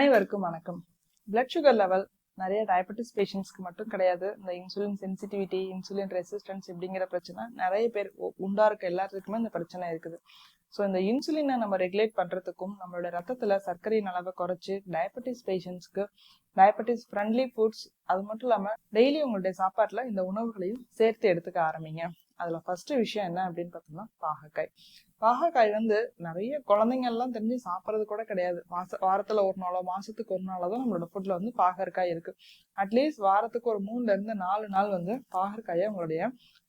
அனைவருக்கும் வணக்கம். Blood sugar level நிறைய டயபெட்டிஸ் பேஷண்ட்ஸ்க்கு மட்டும் கிடையாது. இந்த இன்சுலின் சென்சிட்டிவிட்டி இன்சுலின் ரெசிஸ்டன்ஸ் இப்படிங்கிற பிரச்சனை நிறைய பேர் உண்டா இருக்க எல்லாத்துக்குமே இந்த பிரச்சனை இருக்குது. ஸோ இந்த இன்சுலினை நம்ம ரெகுலேட் பண்றதுக்கும் நம்மளோட ரத்தத்தில் சர்க்கரையின் அளவை குறைச்சி டயபெட்டிஸ் பேஷண்ட்ஸ்க்கு டயபெட்டிஸ் ஃப்ரெண்ட்லி ஃபுட்ஸ் அது மட்டும் இல்லாமல் டெய்லி உங்களுடைய சாப்பாட்டில் இந்த உணவுகளையும் சேர்த்து எடுத்துக்க ஆரம்பிங்க. அதில் ஃபர்ஸ்ட் விஷயம் என்ன அப்படின்னு பார்த்தோம்னா பாகக்காய் பாகக்காய் வந்து நிறைய குழந்தைங்க எல்லாம் தெரிஞ்சு சாப்பிட்றது கூட கிடையாது. மாச வாரத்துல ஒரு நாளோ மாசத்துக்கு ஒரு நாளோ தான் நம்மளோட ஃபுட்ல வந்து பாகற்காய் இருக்கு. அட்லீஸ்ட் வாரத்துக்கு ஒரு மூணுல இருந்து நாலு நாள் வந்து பாகற்காயை உங்களுடைய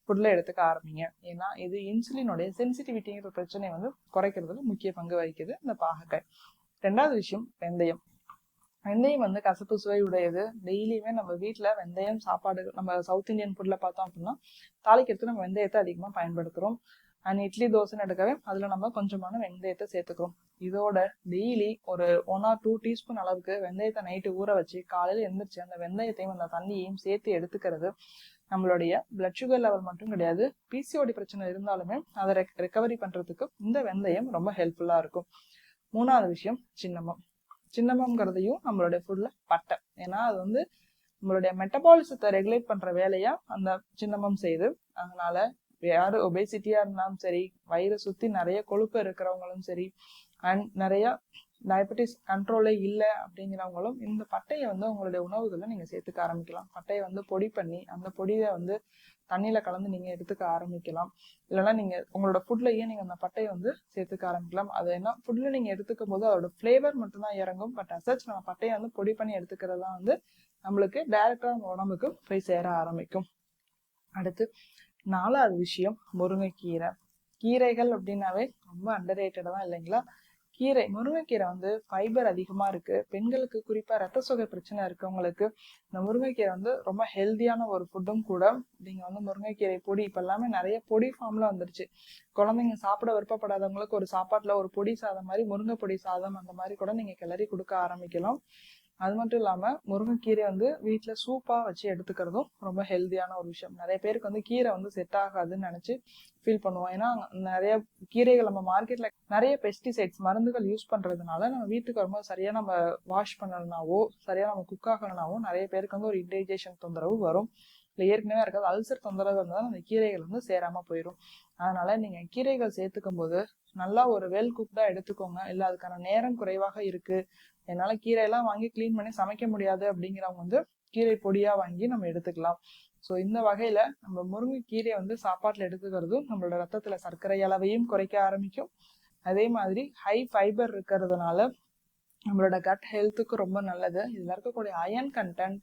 ஃபுட்ல எடுத்துக்க ஆரம்பிங்க. ஏன்னா இது இன்சுலினுடைய சென்சிட்டிவிட்டிங்கிற பிரச்சனையை வந்து குறைக்கிறதுல முக்கிய பங்கு வகிக்குது இந்த பாகற்காய். ரெண்டாவது விஷயம் வெந்தயம். வெந்தயம் வந்து கசப்பு சுவை உடையது. டெய்லியுமே நம்ம வீட்டில் வெந்தயம் சாப்பாடு நம்ம சவுத் இந்தியன் ஃபுட்ல பார்த்தோம் அப்படின்னா தாளிக்கிறதுக்கு நம்ம வெந்தயத்தை அதிகமா பயன்படுத்துறோம். அண்ட் இட்லி தோசைன்னு எடுக்கவே அதில் நம்ம கொஞ்சமான வெந்தயத்தை சேர்த்துக்கிறோம். இதோட டெய்லி ஒரு ஒன் ஆர் டூ டீஸ்பூன் அளவுக்கு வெந்தயத்தை நைட்டு ஊற வச்சு காலையில் எந்திரிச்சு அந்த வெந்தயத்தையும் அந்த தண்ணியையும் சேர்த்து எடுத்துக்கிறது நம்மளுடைய பிளட் சுகர் லெவல் மட்டும் கிடையாது. பிசிஓடி பிரச்சனை இருந்தாலுமே அதை ரெக்கவரி பண்ணுறதுக்கு இந்த வெந்தயம் ரொம்ப ஹெல்ப்ஃபுல்லாக இருக்கும். மூணாவது விஷயம் சின்னமம். சின்னமம்ங்கிறதையும் நம்மளுடைய ஃபுட்டில் பட்டை. ஏன்னா அது வந்து நம்மளுடைய மெட்டபாலிசத்தை ரெகுலேட் பண்ணுற வேலையாக அந்த சின்னமம் செய்யுது அதனால யாரு ஒபேசிட்டியா இருந்தாலும் சரி வயிறு சுத்தி நிறைய கொழுப்பு இருக்கிறவங்களும் சரி அண்ட் நிறைய டயபெட்டிஸ் கண்ட்ரோலே இல்லை அப்படிங்கிறவங்களும் இந்த பட்டையை வந்து உங்களுடைய உணவுகளை நீங்க சேர்த்துக்க ஆரம்பிக்கலாம். பட்டையை வந்து பொடி பண்ணி அந்த பொடியை வந்து தண்ணியில கலந்து நீங்க எடுத்துக்க ஆரம்பிக்கலாம். இல்லைன்னா நீங்க உங்களோட ஃபுட்லயே நீங்க அந்த பட்டையை வந்து சேர்த்துக்க ஆரம்பிக்கலாம். அது என்ன ஃபுட்ல நீங்க எடுத்துக்கும் போது அதோட ஃபிளேவர் மட்டும்தான் இறங்கும். பட் அசச் நம்ம பட்டையை வந்து பொடி பண்ணி எடுத்துக்கிறது தான் வந்து நம்மளுக்கு டைரக்டா நம்ம உடம்புக்கு போய் சேர ஆரம்பிக்கும். அடுத்து நாலாவது விஷயம் முருங்கைக்கீரை. கீரைகள் அப்படின்னாவே ரொம்ப அண்டர் தான் இல்லைங்களா? கீரை முருங்கைக்கீரை வந்து ஃபைபர் அதிகமாக இருக்குது பெண்களுக்கு குறிப்பாக ரத்த சுகை பிரச்சனை இருக்கவங்களுக்கு இந்த முருங்கைக்கீரை வந்து ரொம்ப ஹெல்தியான ஒரு ஃபுட்டும் கூட நீங்கள் வந்து முருங்கைக்கீரை பொடி இப்போ எல்லாமே நிறைய பொடி ஃபார்மில் வந்துருச்சு. குழந்தைங்க சாப்பிட விருப்பப்படாதவங்களுக்கு ஒரு சாப்பாட்டில் ஒரு பொடி சாதம் மாதிரி முருங்கை பொடி சாதம் அந்த மாதிரி கூட நீங்கள் கிளறி கொடுக்க ஆரம்பிக்கலாம். அது மட்டும் இல்லாமல் முருங்கைக்கீரை வந்து வீட்டில் சூப்பாக வச்சு எடுத்துக்கிறதும் ரொம்ப ஹெல்தியான ஒரு விஷயம். நிறைய பேருக்கு வந்து கீரை வந்து செட் ஆகாதுன்னு நினச்சி ஃபீல் பண்ணுவோம். ஏன்னா நிறைய கீரைகள் நம்ம மார்க்கெட்டில் நிறைய பெஸ்டிசைட்ஸ் மருந்துகள் யூஸ் பண்ணுறதுனால நம்ம வீட்டுக்கு வரும்போது சரியாக நம்ம வாஷ் பண்ணலனாவோ சரியாக நம்ம குக் ஆகலனாவோ நிறைய பேருக்கு வந்து ஒரு இன்டைஜேஷன் தொந்தரவு வரும். இல்லை ஏற்கனவே இருக்காது அல்சர் தொந்தரவு இருந்தால் அந்த கீரைகள் வந்து சேராமல் போயிடும் அதனால நீங்கள் கீரைகள் சேர்த்துக்கும் போது நல்லா ஒரு வெல் குக்டாக எடுத்துக்கோங்க. இல்லை அதுக்கான நேரம் குறைவாக இருக்குது என்னால் கீரையெல்லாம் வாங்கி க்ளீன் பண்ணி சமைக்க முடியாது அப்படிங்கிறவங்க வந்து கீரை பொடியாக வாங்கி நம்ம எடுத்துக்கலாம். ஸோ இந்த வகையில் நம்ம முருங்கை கீரையை வந்து சாப்பாட்டில் எடுத்துக்கிறதும் நம்மளோட ரத்தத்தில் சர்க்கரை அளவையும் குறைக்க ஆரம்பிக்கும். அதே மாதிரி ஹை ஃபைபர் இருக்கிறதுனால நம்மளோட கட் ஹெல்த்துக்கு ரொம்ப நல்லது. இதில் இருக்கக்கூடிய அயன் கண்டென்ட்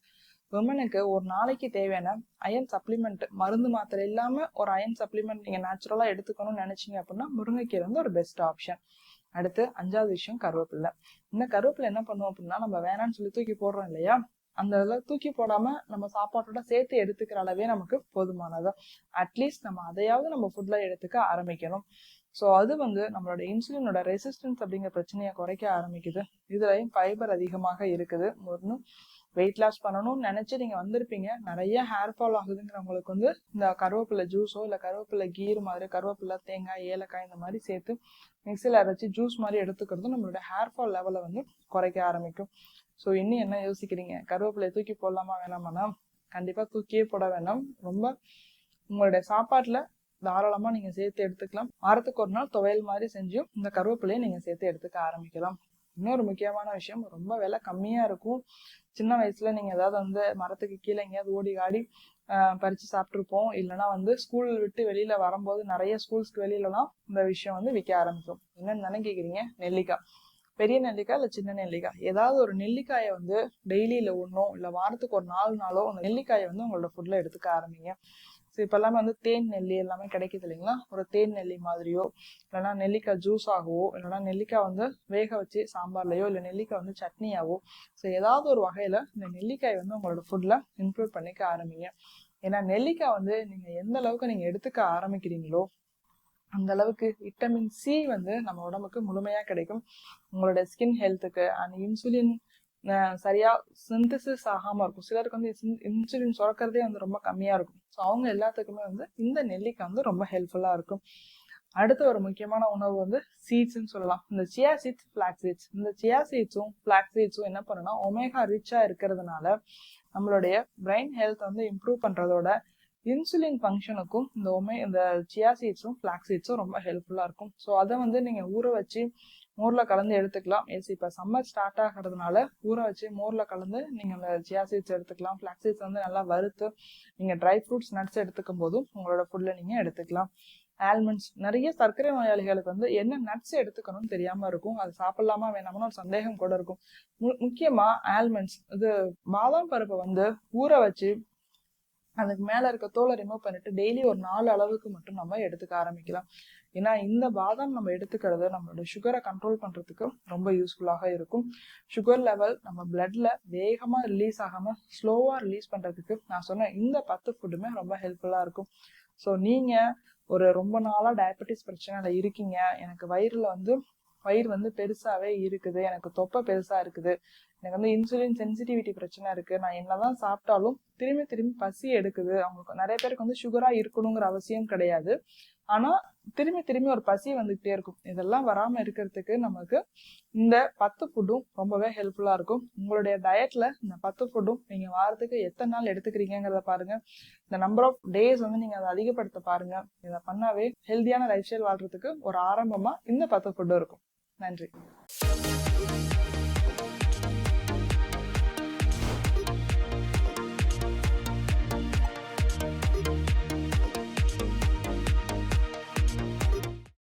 விமனுக்கு ஒரு நாளைக்கு தேவையான அயன் சப்ளிமெண்ட் மருந்து மாத்திரை இல்லாம ஒரு அயன் சப்ளிமெண்ட் நீங்க நேச்சுரலா எடுத்துக்கணும்னு நினைச்சீங்க அப்படின்னா முருங்கைக்கீரை வந்து ஒரு பெஸ்ட் ஆப்ஷன் அடுத்து அஞ்சாவது விஷயம் கருவேப்பிலை. இந்த கருவேப்பிலை என்ன பண்ணுவோம் அப்படின்னா நம்ம வேணாம்னு சொல்லி தூக்கி போடுறோம் இல்லையா? அந்த இதில் தூக்கி போடாம நம்ம சாப்பாட்டோட சேர்த்து எடுத்துக்கிற அளவே நமக்கு போதுமானது. அட்லீஸ்ட் நம்ம அதையாவது நம்ம ஃபுட்ல எடுத்துக்க ஆரம்பிக்கணும். ஸோ அது வந்து நம்மளோட இன்சுலினோட ரெசிஸ்டன்ஸ் அப்படிங்கிற பிரச்சனையை குறைக்க ஆரம்பிக்குது. இதுலயும் ஃபைபர் அதிகமாக இருக்குது. ஒன்று வெயிட் லாஸ் பண்ணணும்னு நினைச்சு நீங்க வந்திருப்பீங்க. நிறைய ஹேர் ஃபால் ஆகுதுங்கிறவங்களுக்கு வந்து இந்த கருவேப்பிலை ஜூஸோ இல்ல கருவேப்பிலை கீர் மாதிரி கருவேப்பிலை தேங்காய் ஏலக்காய் இந்த மாதிரி சேர்த்து மிக்சியில் அரைச்சி ஜூஸ் மாதிரி எடுத்துக்கிறதும் நம்மளோட ஹேர் ஃபால் லெவலை வந்து குறைக்க ஆரம்பிக்கும். ஸோ இன்னும் என்ன யோசிக்கிறீங்க? கருவேப்பிலையை தூக்கி போடலாமா வேணாமாண்ணா கண்டிப்பாக தூக்கியே போட வேணாம். ரொம்ப உங்களுடைய சாப்பாட்டில் தாராளமாக நீங்கள் சேர்த்து எடுத்துக்கலாம். வாரத்துக்கு ஒரு நாள் துவையல் மாதிரி செஞ்சும் இந்த கருவேப்பிலையை நீங்கள் சேர்த்து எடுத்துக்க ஆரம்பிக்கலாம். இன்னொரு முக்கியமான விஷயம் ரொம்ப விலை கம்மியா இருக்கும். சின்ன வயசுல நீங்க ஏதாவது வந்து மரத்துக்கு கீழே எங்கேயாவது ஓடி ஆடி ஆஹ் பறிச்சு சாப்பிட்டுருப்போம். இல்லைன்னா வந்து ஸ்கூல் விட்டு வெளியில வரும்போது நிறைய ஸ்கூல்ஸ்க்கு வெளியிலலாம் இந்த விஷயம் வந்து விற்க ஆரம்பிக்கும். என்னன்னு தானே கேக்குறீங்க நெல்லிக்காய். பெரிய நெல்லிக்காய் இல்லை சின்ன நெல்லிக்காய்? ஏதாவது ஒரு நெல்லிக்காயை வந்து டெய்லி இல்லை ஒன்றோ இல்லை வாரத்துக்கு ஒரு நாலு நாளோ அந்த நெல்லிக்காயை வந்து உங்களோட ஃபுட்ல எடுத்துக்க ஆரம்பிங்க. ஸோ இப்போ எல்லாமே வந்து தேன் நெல்லி எல்லாமே கிடைக்குது இல்லைங்களா? ஒரு தேன் நெல்லி மாதிரியோ இல்லைன்னா நெல்லிக்காய் ஜூஸ் ஆகவோ இல்லைன்னா நெல்லிக்காய் வந்து வேக வச்சு சாம்பார்லையோ இல்லை நெல்லிக்காய் வந்து சட்னியாவோ ஸோ ஏதாவது ஒரு வகையில் இந்த நெல்லிக்காய் வந்து உங்களோட ஃபுட்டில் இன்க்ளூட் பண்ணிக்க ஆரம்பிங்க. ஏன்னா நெல்லிக்காய் வந்து நீங்கள் எந்த அளவுக்கு நீங்கள் எடுத்துக்க ஆரம்பிக்கிறீங்களோ அந்த அளவுக்கு விட்டமின் சி வந்து நம்ம உடம்புக்கு முழுமையா கிடைக்கும். உங்களோட ஸ்கின் ஹெல்த்துக்கு அண்ட் இன்சுலின் சரியா சிந்தசிஸ் ஆகாம இருக்கும். சிலருக்கு வந்து இன்சுலின் சுரக்கிறதே வந்து ரொம்ப கம்மியா இருக்கும். ஸோ அவங்க எல்லாத்துக்குமே வந்து இந்த நெல்லிக்காய் வந்து ரொம்ப ஹெல்ப்ஃபுல்லா இருக்கும். அடுத்த ஒரு முக்கியமான உணவு வந்து சீட்ஸ்ன்னு சொல்லலாம். இந்த சியா சீட்ஸ் ஃபிளாக் சீட்ஸ் இந்த சியா சீட்ஸும் ஃபிளாக் சீட்ஸும் என்ன பண்ணுன்னா ஒமேகா ரிச்சா இருக்கிறதுனால நம்மளுடைய பிரெயின் ஹெல்த் வந்து இம்ப்ரூவ் பண்றதோட இன்சுலின் ஃபங்க்ஷனுக்கும் இந்த ஒமே இந்த சியா சீட்ஸும் ஃபிளாக் சீட்ஸும் ரொம்ப ஹெல்ப்ஃபுல்லாக இருக்கும். ஸோ அதை வந்து நீங்கள் ஊற வச்சு மோரில் கலந்து எடுத்துக்கலாம். எஸ் இப்போ சம்மர் ஸ்டார்ட் ஆகிறதுனால ஊற வச்சு மோரில் கலந்து நீங்கள் அந்த சியா சீட்ஸ் எடுத்துக்கலாம். ஃபிளாக் சீட்ஸ் வந்து நல்லா வறுத்து நீங்கள் ட்ரை ஃப்ரூட்ஸ் நட்ஸ் எடுத்துக்கும் போதும் உங்களோட ஃபுட்டில் நீங்கள் எடுத்துக்கலாம். ஆல்மண்ட்ஸ் நிறைய சர்க்கரை நோயாளிகளுக்கு வந்து என்ன நட்ஸ் எடுத்துக்கணும்னு தெரியாமல் இருக்கும். அது சாப்பிடலாமா வேணாமனு ஒரு சந்தேகம் கூட இருக்கும். மு- முக்கியமாக ஆல்மண்ட்ஸ் இது பாதாம் பருப்பை வந்து ஊற வச்சு அதுக்கு மேலே இருக்க தோலை ரிமூவ் பண்ணிட்டு டெய்லி ஒரு நாலு அளவுக்கு மட்டும் நம்ம எடுத்துக்க ஆரம்பிக்கலாம். ஏன்னா இந்த பாதாம் நம்ம எடுத்துக்கிறது நம்மளோட சுகரை கண்ட்ரோல் பண்ணுறதுக்கு ரொம்ப யூஸ்ஃபுல்லாக இருக்கும். சுகர் லெவல் நம்ம பிளட்டில் வேகமாக ரிலீஸ் ஆகாமல் ஸ்லோவாக ரிலீஸ் பண்ணுறதுக்கு நான் சொன்ன இந்த பத்து ஃபுட்டுமே ரொம்ப ஹெல்ப்ஃபுல்லாக இருக்கும். ஸோ நீங்கள் ஒரு ரொம்ப நாளாக டயபெட்டிஸ் பிரச்சனையில் இருக்கீங்க. எனக்கு வயிறில் வந்து வயிறு வந்து பெருசாகவே இருக்குது. எனக்கு தொப்பை பெருசாக இருக்குது. எனக்கு வந்து இன்சுலின் சென்சிட்டிவிட்டி பிரச்சனை இருக்கு. நான் என்னதான் சாப்பிட்டாலும் திரும்பி திரும்பி பசி எடுக்குது. அவங்களுக்கு நிறைய பேருக்கு வந்து சுகரா இருக்கணுங்கிற அவசியம் கிடையாது. ஆனா திரும்பி திரும்பி ஒரு பசி வந்துகிட்டே இருக்கும். இதெல்லாம் வராம இருக்கிறதுக்கு நமக்கு இந்த பத்து ஃபுட்டும் ரொம்பவே ஹெல்ப்ஃபுல்லா இருக்கும். உங்களுடைய டயட்ல இந்த பத்து ஃபுட்டும் நீங்க வாரத்துக்கு எத்தனை நாள் எடுத்துக்கிறீங்கிறத பாருங்க. இந்த நம்பர் ஆஃப் டேஸ் வந்து நீங்க அதை அதிகப்படுத்த பாருங்க. இதை பண்ணாவே ஹெல்தியான லைஃப் ஸ்டைல் வாழ்றதுக்கு ஒரு ஆரம்பமா இந்த பத்து ஃபுட்டும் இருக்கும். நன்றி.